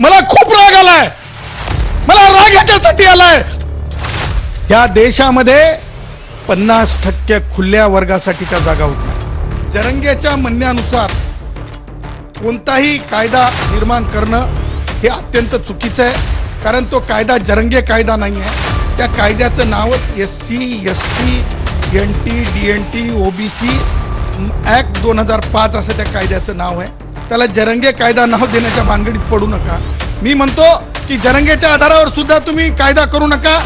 मला खूप राग आलाय. मला राग याच्यासाठी आलाय. या देशामध्ये पन्नास टक्के खुल्या वर्गासाठीच्या जागा होत्या जरंगेच्या म्हणण्यानुसार कोणताही कायदा निर्माण करणं हे अत्यंत चुकीचं आहे. कारण तो कायदा जरंगे कायदा नाही आहे. त्या कायद्याचं नावच S C S T N T D N T O B C act दोन हजार पाच असं त्या कायद्याचं नाव आहे. त्याला जरंगे कायदा नाव देण्याच्या भानगडीत पडू नका. मी म्हणतो की जरंगेच्या आधारावर सुद्धा तुम्ही कायदा करू नका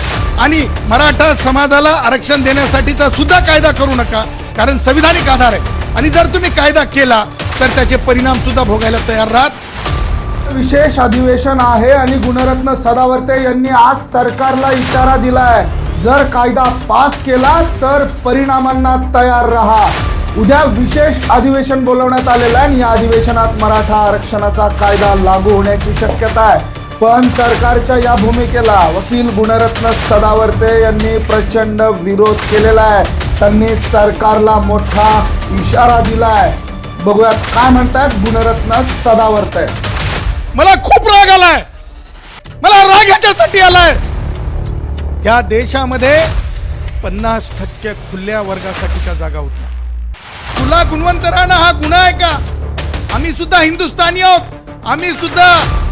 आणि मराठा समाजाला आरक्षण देण्यासाठीचा सुद्धा कायदा करू नका कारण संविधानिक आधार आहे. आणि जर तुम्ही कायदा केला तर त्याचे परिणाम सुद्धा भोगायला तयार राहत. विशेष अधिवेशन आहे आणि गुणरत्न सदावर्ते यांनी आज सरकारला इशारा दिलाय. जर कायदा पास केला तर परिणामांना तयार राहा. उद्या विशेष अधिवेशन बोलवण्यात आलेलं आहे आणि या अधिवेशनात मराठा आरक्षणाचा कायदा लागू होण्याची शक्यता आहे. पण सरकारच्या या भूमिकेला वकील गुणरत्न सदावर्ते यांनी प्रचंड विरोध केलेला आहे. त्यांनी सरकारला मोठा इशारा दिलाय. बघूयात काय म्हणतायत गुणरत्न सदावर्ते. मला खूप राग आलाय. मला राग याच्यासाठी आलाय. या देशामध्ये पन्नास टक्के खुल्या वर्गासाठीच्या जागा होत्या तुला गुणवंत राहणं हा गुन्हा आहे का? आम्ही सुद्धा हिंदुस्थानी आहोत. आम्ही सुद्धा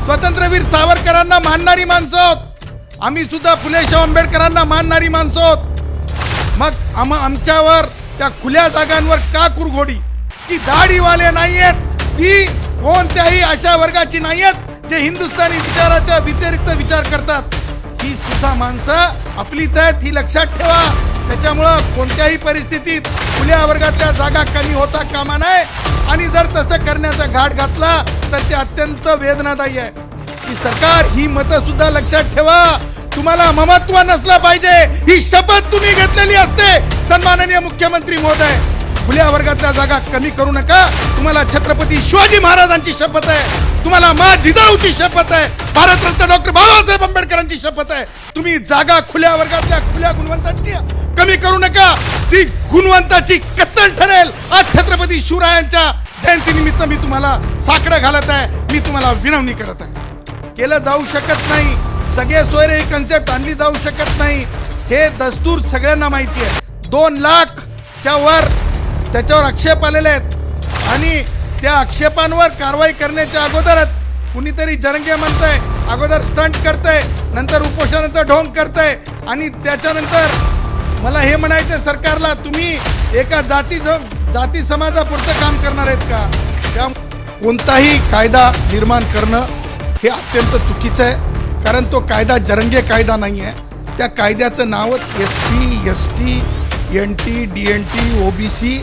स्वतंत्रवीर सावरकरांना मानणारी माणसं आहोत. आम्ही सुद्धा फुले आंबेडकरांना मानणारी माणसं आहोत. मग आम आमच्यावर त्या खुल्या जागांवर का कुरघोडी? ती दाढीवाले नाही आहेत ती कोणत्याही अशा वर्गाची नाही आहेत जे हिंदुस्थानी विचाराच्या व्यतिरिक्त विचार करतात. ही सुद्धा माणसं आपलीच आहेत ही लक्षात ठेवा. त्याच्यामुळं कोणत्याही परिस्थितीत खुल्या वर्गातल्या जागा कमी होता कामा नये. आणि जर तसं करण्याचा घाट घातला तर ते अत्यंत वेदनादायी आहे. की सरकार ही मतं सुद्धा लक्षात ठेवा. तुम्हाला ममत्व नसलं पाहिजे. ही शपथ तुम्ही घेतलेली असते सन्माननीय मुख्यमंत्री महोदय. खुल्या वर्गातल्या जागा कमी करू नका. तुम्हाला छत्रपती शिवाजी महाराजांची शपथ आहे. तुम्हाला मा जिजाऊची शपथ आहे. भारतरत्न डॉक्टर बाबासाहेब आंबेडकरांची शपथ आहे. तुम्ही जागा खुल्या वर्गातल्या खुल्या गुणवंतांची कमी करू नका. ती गुणवंताची कत्तल ठरेल. आज छत्रपती शिवरायांच्या जयंतीनिमित्त मी तुम्हाला साकडं घालत आहे. मी तुम्हाला विनवणी करत आहे. केलं जाऊ शकत नाही. सगळे सोयरे ही कन्सेप्ट आणली जाऊ शकत नाही. हे दस्तूर सगळ्यांना माहिती आहे. दोन लाखच्या वर त्याच्यावर आक्षेप आलेले आहेत. आणि त्या आक्षेपांवर कारवाई करण्याच्या अगोदरच कुणीतरी जरंगे म्हणतंय अगोदर स्टंट करतंय नंतर उपोषणाचा ढोंग करतंय आणि त्याच्यानंतर मला हे म्हणायचं सरकारला तुम्ही एका जाती जाती समाजापुरतं काम करणार आहेत का? त्या कोणताही कायदा निर्माण करणं हे अत्यंत चुकीचं आहे. कारण तो कायदा जरंगे कायदा नाही आहे त्या कायद्याचं नावच S C S T N T D N T O B C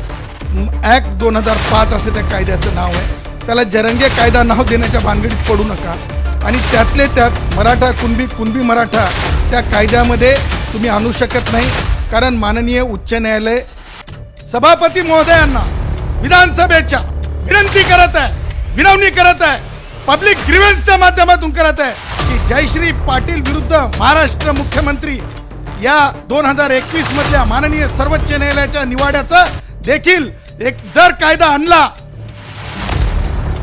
act दोन हजार पाच असं त्या कायद्याचं नाव आहे. त्याला जरंगे कायदा नाव देण्याच्या भानगडीत पडू नका. आणि त्यातले त्यात मराठा कुणबी कुणबी मराठा त्या कायद्यामध्ये तुम्ही आणू शकत नाही. कारण माननीय उच्च न्यायालय सभापती महोदयांना विधानसभेच्या विनंती करत आहे विनवणी करत आहे पब्लिक ग्रीव्हन्सच्या माध्यमातून करत आहे की जयश्री पाटील विरुद्ध महाराष्ट्र मुख्यमंत्री या दोन हजार एकवीस मधल्या माननीय सर्वोच्च न्यायालयाच्या निवाड्याचा देखील एक जर कायदा आणला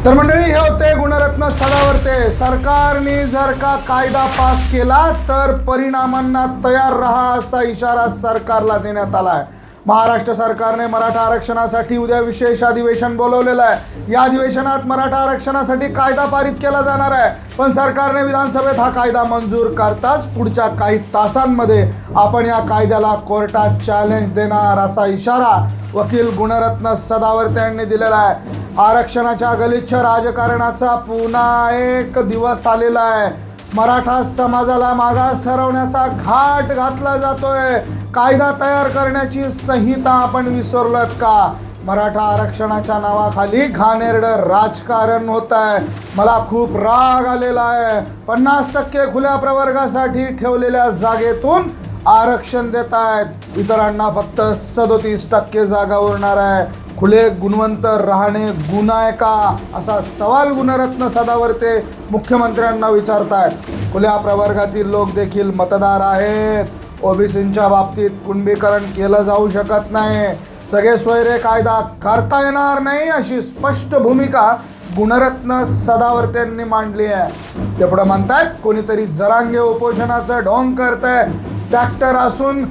तर मंडळी हे होते गुणरत्न सदावरते. सरकारने जर का कायदा पास केला तर परिणामांना तयार राहा असा इशारा सरकारला देण्यात आला आहे. महाराष्ट्र सरकारने मराठा आरक्षणासाठी उद्या विशेष अधिवेशन बोलवलेलं आहे. या अधिवेशनात मराठा आरक्षणासाठी कायदा पारित केला जाणार आहे. पण सरकारने विधानसभेत हा कायदा मंजूर करताच पुढच्या काही तासांमध्ये आपण या कायद्याला कोर्टात चॅलेंज देणार असा इशारा वकील गुणरत्न सदावर्ते यांनी दिलेला आहे. आरक्षणाच्या गलिच्छ राजकारणाचा पुन्हा एक दिवस आलेला आहे. मराठा समाजाला मागास ठरवण्याचा घाट घातला जातोय. कायदा तयार करण्याची संहिता आपण विसरलोत का? मराठा आरक्षणाच्या नावाखाली घाणेरडं राजकारण होत आहे मला खूप राग आलेला आहे. पन्नास टक्के खुल्या प्रवर्गासाठी ठेवलेल्या जागेतून आरक्षण देत आहेत इतरांना फक्त सदोतीस टक्के जागा उरणार आहे. खुले गुणवंत राहणे गुन्हा आहे का? असा सवाल गुणरत्न सदावर्ते मुख्यमंत्र्यांना विचारतायत. खुल्या प्रवर्गातील लोक देखील मतदार आहेत. ओबीसींच्या बाबतीत कुणबीकरण केलं जाऊ शकत नाही. सगळे सोयरे कायदा करता येणार नाही अशी स्पष्ट भूमिका गुणरत्न सदावर्त्यांनी मांडली आहे. ते पुढे म्हणतात कोणीतरी जरांगे उपोषणाचं ढोंग करत आहे ट्रॅक्टर असून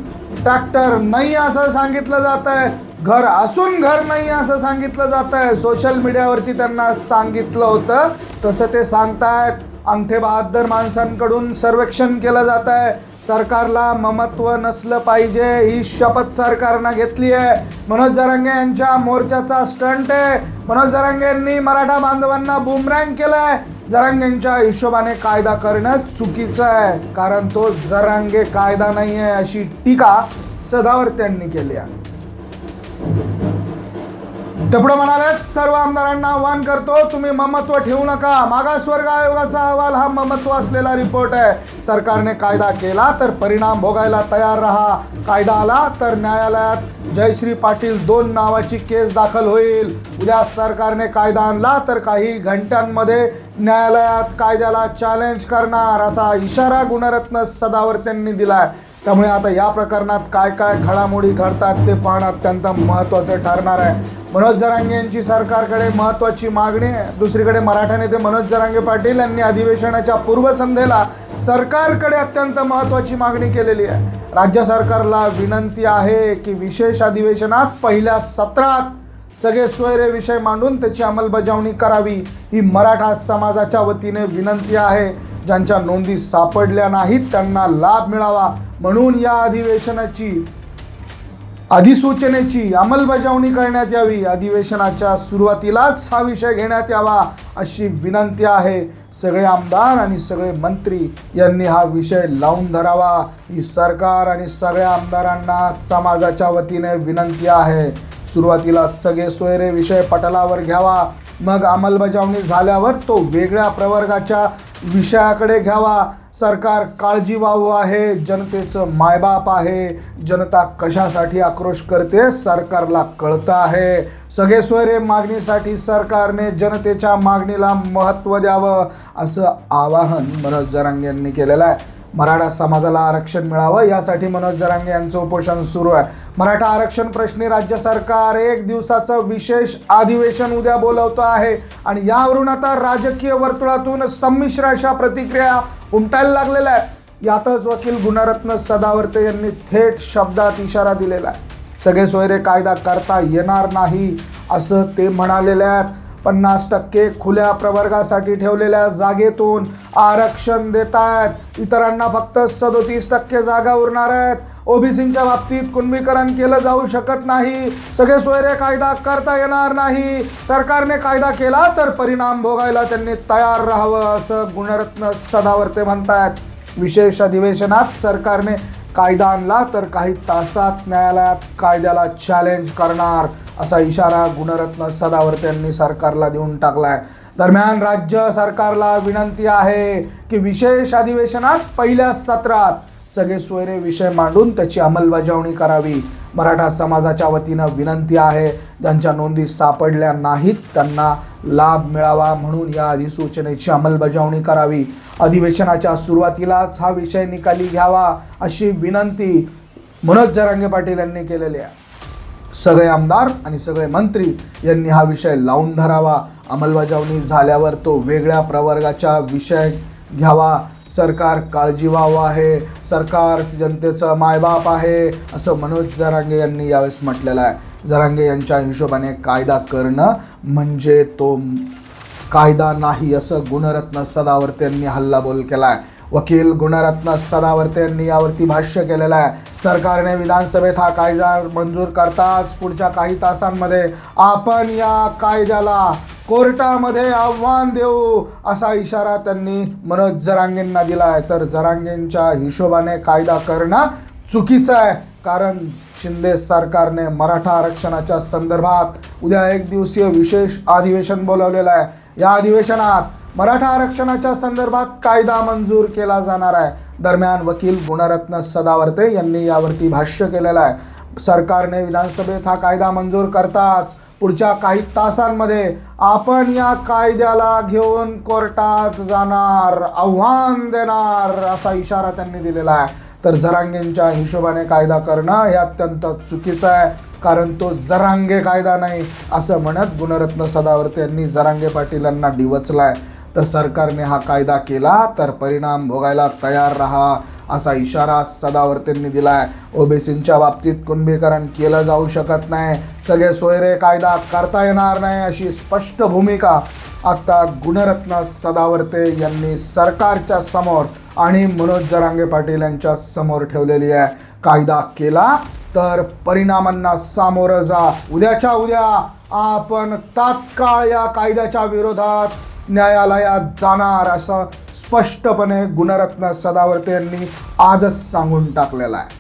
ट्रॅक्टर नाही असं सांगितलं जात आहे घर असून घर नाही असं सांगितलं जात आहे सोशल मीडियावरती त्यांना सांगितलं होतं. तसं ते सांगतायत अंगठे बहादर माणसांकडून सर्वेक्षण केलं जात आहे सरकारला ममत्व नसलं पाहिजे. ही शपथ सरकारनं घेतली आहे. मनोज जरांगे यांच्या मोर्चाचा स्टंट आहे. मनोज जरांगेंनी मराठा बांधवांना बुमरँग केलाय. जरांगेंच्या हिशोबाने कायदा करणं चुकीचं आहे. कारण तो जरांगे कायदा नाही आहे अशी टीका सदावर्त्यांनी केली आहे. ते पुढे म्हणाले सर्व आमदारांना आव्हान करतो तुम्ही ममत्व ठेवू नका. मागासवर्ग आयोगाचा अहवाल हा ममत्व असलेला रिपोर्ट आहे. सरकारने कायदा केला तर परिणाम भोगायला तयार राहा. कायदा आला तर न्यायालयात जयश्री पाटील दोन नावाची केस दाखल होईल. उद्या सरकारने कायदा आणला तर काही घंट्यांमध्ये न्यायालयात कायद्याला चॅलेंज करणार असा इशारा गुणरत्न सदावर्त्यांनी दिला दिलाय. त्यामुळे आता या प्रकरणात काय काय घडामोडी घडतात ते पाहणं अत्यंत महत्त्वाचं ठरणार आहे. मनोज जरांगे यांची सरकारकडे महत्त्वाची मागणी आहे. दुसरीकडे मराठा नेते मनोज जरांगे पाटील यांनी अधिवेशनाच्या पूर्वसंध्येला सरकारकडे अत्यंत महत्त्वाची मागणी केलेली आहे. राज्य सरकारला विनंती आहे की विशेष अधिवेशनात पहिल्या सत्रात सगळे सोयरे विषय मांडून त्याची अंमलबजावणी करावी. ही मराठा समाजाच्या वतीने विनंती आहे. ज्यांच्या नोंदी सापडल्या नाहीत त्यांना लाभ मिळावा म्हणून या अधिवेशनाची अधिसूचनेची अंमलबजावणी करण्यात यावी. अधिवेशनाच्या सुरुवातीलाच हा विषय घेण्यात यावा अशी विनंती आहे. सगळे आमदार आणि सगळे मंत्री यांनी हा विषय लावून धरावा. ही सरकार आणि सगळ्या आमदारांना समाजाच्या वतीने विनंती आहे. सुरुवातीला सगळे सोयरे विषय पटलावर घ्यावा. मग अंमलबजावणी झाल्यावर तो वेगळ्या प्रवर्गाच्या विषयाकडे घ्यावा. सरकार काळजी वाहू आहे. जनतेचं मायबाप आहे. जनता कशासाठी आक्रोश करते सरकारला कळतं आहे. सगळे सोयरे मागणीसाठी सरकारने जनतेच्या मागणीला महत्त्व द्यावं असं आवाहन मनोज जरांग यांनी केलेलं आहे. मराठा समाजाला आरक्षण मिळावं यासाठी मनोज जरांगे यांचं उपोषण सुरू आहे. मराठा आरक्षण प्रश्नी राज्य सरकार एक दिवसाचं विशेष अधिवेशन उद्या बोलवतं आहे. आणि यावरून आता राजकीय वर्तुळातून संमिश्र अशा प्रतिक्रिया उमटायला लागलेल्या आहेत. यातच वकील गुणरत्न सदावर्ते यांनी थेट शब्दात इशारा दिलेला आहे. सगळे सोयरे कायदा करता येणार नाही असं ते म्हणालेले आहेत. पन्नास टक्के खुल्या प्रवर्गासाठी ठेवलेल्या जागेतून आरक्षण देत आहेत इतरांना फक्त सदोतीस टक्के जागा उरणार आहेत. ओबीसींच्या बाबतीत कुणबीकरण केलं जाऊ शकत नाही. सगळे सोयरे कायदा करता येणार नाही. सरकारने कायदा केला तर परिणाम भोगायला त्यांनी तयार राहावं असं गुणरत्न सदावर्ते म्हणतायत. विशेष अधिवेशनात सरकारने कायदा आणला तर काही तासात न्यायालयात कायद्याला चॅलेंज करणार. असा इशारा गुणरत्न सदावर्ते यांनी सरकारला देऊन टाकलाय. दरम्यान राज्य सरकारला विनंती आहे की विशेष अधिवेशनात पहिल्या सत्रात सगळे सोयरे विषय मांडून त्याची अंमलबजावणी करावी. मराठा समाजाच्या वतीनं विनंती आहे ज्यांच्या नोंदी सापडल्या नाहीत त्यांना लाभ मिळावा म्हणून या अधिसूचनेची अंमलबजावणी करावी. अधिवेशनाच्या सुरुवातीलाच हा विषय निकाली घ्यावा अशी विनंती मनोज जरांगे पाटील यांनी केलेली आहे. सगळे आमदार आणि सगळे मंत्री यांनी हा विषय लावून धरावा. अंमलबजावणी झाल्यावर तो वेगळ्या प्रवर्गाच्या विषय घ्यावा. सरकार काळजीवाहू आहे. सरकार जनतेचं मायबाप आहे असं मनोज जरांगे यांनी यावेळेस म्हटलेलं आहे. जरांगे यांच्या हिशोबाने कायदा करणं म्हणजे तो कायदा नाही असं गुणरत्न सदावर्ते यांनी हल्लाबोल केला आहे वकील गुणरत्न सदावर्ते यांनी यावरती भाष्य केलेलं आहे. सरकारने विधानसभेत हा कायदा मंजूर करताच पुढच्या काही तासांमध्ये आपण या कायद्याला कोर्टामध्ये आव्हान देऊ असा इशारा त्यांनी मनोज जरांगेंना दिला आहे तर जरांगेंच्या हिशोबाने कायदा करणं चुकीचं आहे. कारण शिंदे सरकारने मराठा आरक्षणाच्या संदर्भात उद्या एक दिवसीय विशेष अधिवेशन बोलवलेलं आहे. या अधिवेशनात मराठा आरक्षणाच्या संदर्भात कायदा मंजूर केला जाणार आहे. दरम्यान वकील गुणरत्न सदावर्ते यांनी यावरती भाष्य केलेलं आहे. सरकारने विधानसभेत हा कायदा मंजूर करताच पुढच्या काही तासांमध्ये आपण या कायद्याला घेऊन कोर्टात जाणार आव्हान देणार असा इशारा त्यांनी दिलेला आहे. तर जरांगेंच्या हिशोबाने कायदा करणं हे अत्यंत चुकीचं आहे कारण तो जरांगे कायदा नाही असं म्हणत गुणरत्न सदावर्ते यांनी जरांगे पाटील यांना डिवचलाय. तर सरकारने हा कायदा केला तर परिणाम भोगायला तयार राहा असा इशारा सदावर्तेंनी दिलाय. ओबीसींच्या बाबतीत कुणबीकरण केलं जाऊ शकत नाही. सगळे सोयरे कायदा करता येणार नाही अशी स्पष्ट भूमिका आता गुणरत्न सदावर्ते यांनी सरकारच्या समोर आणि मनोज जरांगे पाटील यांच्या समोर ठेवलेली आहे. कायदा केला तर परिणामांना सामोरं जा. उद्याच्या उद्या आपण तात्काळ या कायद्याच्या विरोधात न्यायालयात जाणार असं स्पष्टपणे गुणरत्न सदावर्ते यांनी आजच सांगून टाकलेलं आहे.